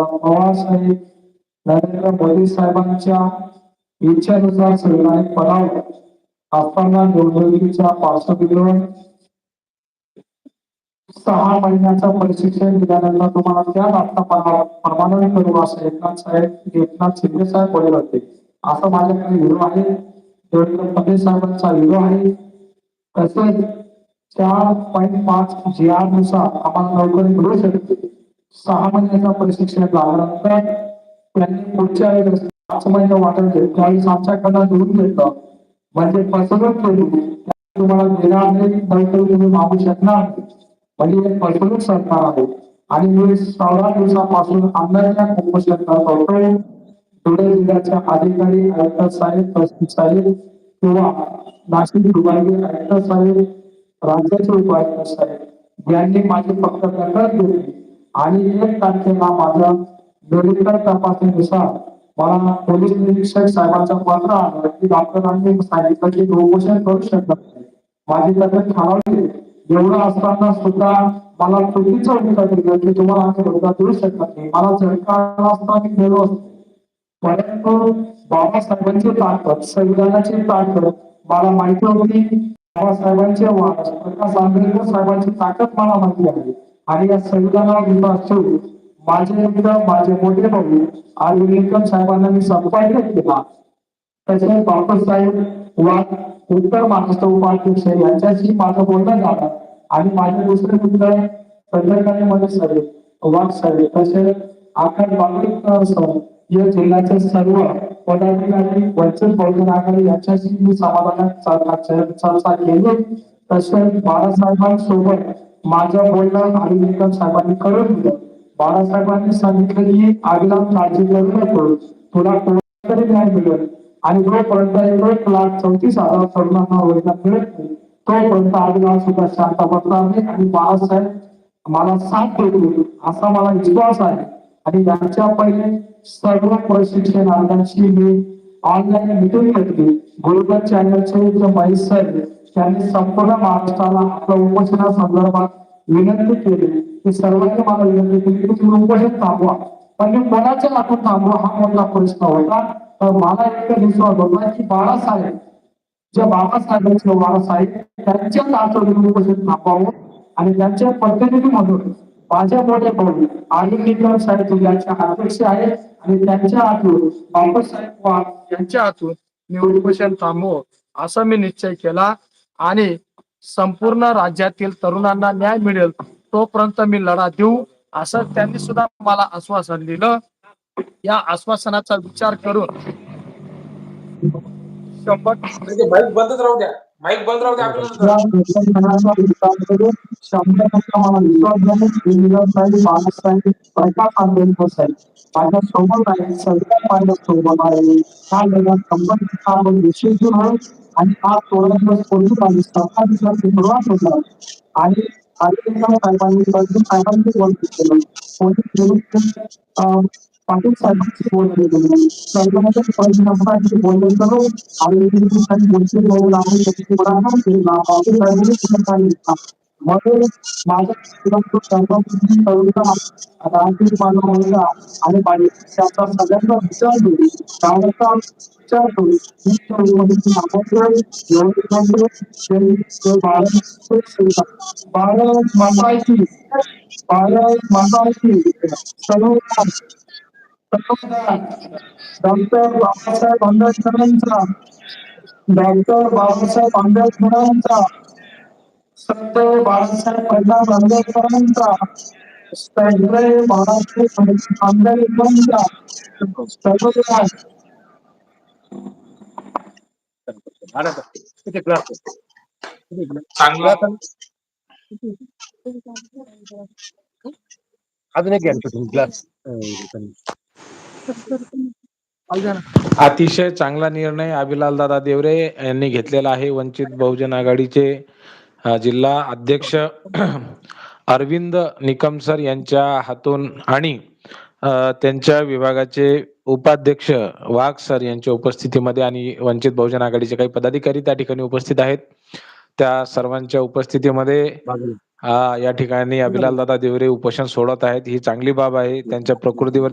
बाबासाहेब नरेंद्र मोदी साहेबांच्या इच्छेनुसार संविधानिक पदावर असताना निवडणुकीच्या पार्श्वभूमीवर सहा महिन्याचा प्रशिक्षण दिल्यानंतर तुम्हाला त्या राष्ट्रपती परमानंद करू असं एकनाथ साहेब एकनाथ शिंदे साहेब बोलत होते असं माझ्याकडे हिरो आहे देवेंद्र फडणवीस साहेबांचा हिरो आहे तसेच चार पॉईंट पाच जी आरनुसार आम्हाला नोकरी मिळू शकते सहा महिन्याचा प्रशिक्षण लावल्यानंतर त्यांनी पुढच्या वेळेस पाच महिने वाटत घेतले त्यावेळेस आमच्याकडनं लिहून घेतलं म्हणजे फसवणूक केली. तुम्हाला देणार नाही बैठक तुम्ही मागू शकणार म्हणजे एक फसवणूक सरकार आहे. आणि मी सोळा दिवसापासून आमदारच्या कुपोषण करत होतो धुळे जिल्ह्याच्या अधिकारी आयुक्त साहेब तहसील साहेब किंवा नाशिक विभागीय आयुक्त साहेब राज्याचे उपायुक्त साहेब यांनी माझी फक्त तक्रार घेतली आणि एक तारखेला माझ्या मेडिकल तपासणीनुसार मला पोलीस निरीक्षक साहेबांचं पत्र आलं की डॉक्टरांनी सांगितलं की तो करू शकत नाही. माझी तब्येत खालावली एवढं असताना सुद्धा मला चुकीचं भूमिका दिलं की तुम्हाला आम्ही भूमिका देऊ शकत नाही. मला झटका असता मी गेलो असतो. परंतु बाबासाहेबांची ताकद संविधानाची ताकद मला माहिती होती. बाबासाहेबांचे वाद प्रकाश आंबेडकर साहेबांची ताकद मला माहिती आहे. आणि या संविधानावर माझे मित्र माझे मोठे भाऊ आणि लिंकन साहेबांना मी संपर्क केला. तसेच बापूसाहेब वाघ उत्तर महाराष्ट्र उपाध्यक्ष यांच्याशी माझं बोलणं झालं आणि माझे दुसरे मित्र चंद्रकांत मध्ये साहेब वाघ साहेब तसेच आकाश बागडीकर सर या जिल्ह्याचे सर्व पदाधिकारी वंचित बहुजन आघाडी यांच्याशी मी समाधानात चर्चा चर्चा केली. तसेच बाळासाहेबांसोबत माझं बोलणं आणि लिंकन साहेबांनी करून दिलं. बाळासाहेबांनी सांगितलं की आईला काळजी करू नको. तुला कोणतरी न्याय मिळेल. आणि जोपर्यंत एक लाख चौतीस हजार तरुणांना रोजगार मिळत नाही तोपर्यंत आईला सुद्धा शांत बसणार नाही. आणि बाळासाहेब मला साथ देतील असा मला विश्वास आहे. आणि याच्या पहिले सर्व प्रशिक्षणार्थ्यांशी मी ऑनलाईन मिटिंग घेतली. गुरुबर चॅनलचे जे महेश सर त्यांनी संपूर्ण महाराष्ट्राला आपल्या उपोषणा संदर्भात विनंती केली. की सर्वांनी मला विनंती केली की तुम्ही उपोषण थांबवा. पण मी कोणाच्या हातून थांबवा हा मोठा प्रश्न होता. तर मला एक विश्वास होता की बाळासाहेब जे बाबासाहेबांचे बाळासाहेब त्यांच्याच हातून उपोषण थांबवावं आणि त्यांच्या प्रतिनिधी म्हणून माझ्या मोठे भाऊ आणि मित्र साहेब यांच्या अध्यक्ष आहेत आणि त्यांच्या हातून बाबासाहेब यांच्या हातून मी उपोषण थांबवू असा मी निश्चय केला. आणि संपूर्ण राज्यातील तरुणांना न्याय मिळेल तोपर्यंत मी लढा देऊ असं त्यांनी सुद्धा मला आश्वासन दिलं. या आश्वासनाचा विचार करून शंभर म्हणजे माईक बंदच राहू द्या. माईक बंद राहू द्या आपल्याला. माझ्या सोबत आहे सगळ्या माझ्या सोबत आहे हा टक्के आपण विषय घेऊन आहोत आणि हा सोळा दिवस पोलीस आणि सहा दिवसाची सुरुवात होणार आणि आदित्य साहेबांनी फडणवीस साहेबांची बोलणी केलं. पोलीस निरीक्षक अं, पाटील साहेबांची बोलणी केली. सर्वांच्या परिणामाची बोलणी करू आणि इथे काही गोष्टी बोलू लागले त्याची उदाहरण केली. पाटील साहेबांनी पुढे सांगितलं मध्ये माझ्या मुलांचं सर्वांची कविता राजकीय माझा मुलगा आणि बाई त्याचा सगळ्यांचा विचार घेऊ गावाचा विचार करू ही चळवळीची आमंत्रण एवढे त्यांनी ते भारत भारत माताची भारत माताची सर्व डॉक्टर बाबासाहेब आंबेडकरांचा डॉक्टर बाबासाहेब आंबेडकरांचा संत बाळासाहेब प्रल्हाद आंबेडकरांचा सगळे चांगला. अजून एक ग्लास अतिशय चांगला निर्णय अभिलाल दादा देवरे यांनी घेतलेला आहे. वंचित बहुजन आघाडीचे जिल्हा अध्यक्ष अरविंद निकम सर यांच्या हातून आणि त्यांच्या विभागाचे उपाध्यक्ष वाघ सर यांच्या उपस्थितीमध्ये आणि वंचित बहुजन आघाडीचे काही पदाधिकारी त्या ठिकाणी उपस्थित आहेत. त्या सर्वांच्या उपस्थितीमध्ये या ठिकाणी अभिलाल दादा देवरे उपोषण सोडत आहेत. ही चांगली बाब आहे. त्यांच्या प्रकृतीवर